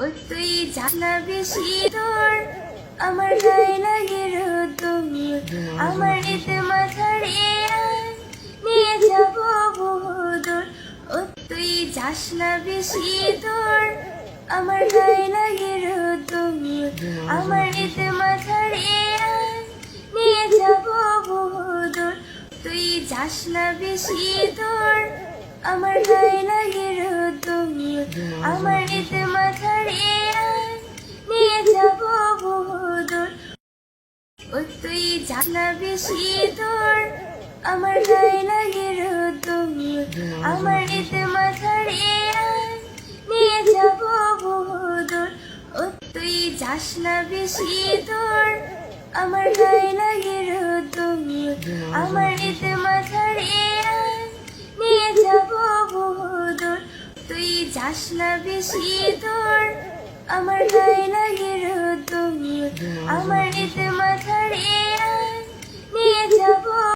ও তুই জানা বেশি আমার গায়ে লাগে রোদম আমার এতে মাথারে আয়, নিয়ে যাব বহুদূর। ও তুই যাস না বেশি তোর আমার গায়ে লাগে রোদম আমার এতে মাথারে আয়, নিয়ে যাব বহুদূর। তুই যাস না বেশি তোর আমার গায়ে ও তুই যাস না বেশি তোর আমার গায়ে লাগে রোদম আমার এতে মাথারে নিয়ে যাব বহুদূর ও তুই যাস না বেশি তোর আমার গায়ে লাগে রোদম আমার এতে মাথারে নিয়ে যাব বহুদূর তুই যাস না বেশি তোর আমার গায়ে লাগে আমার এতে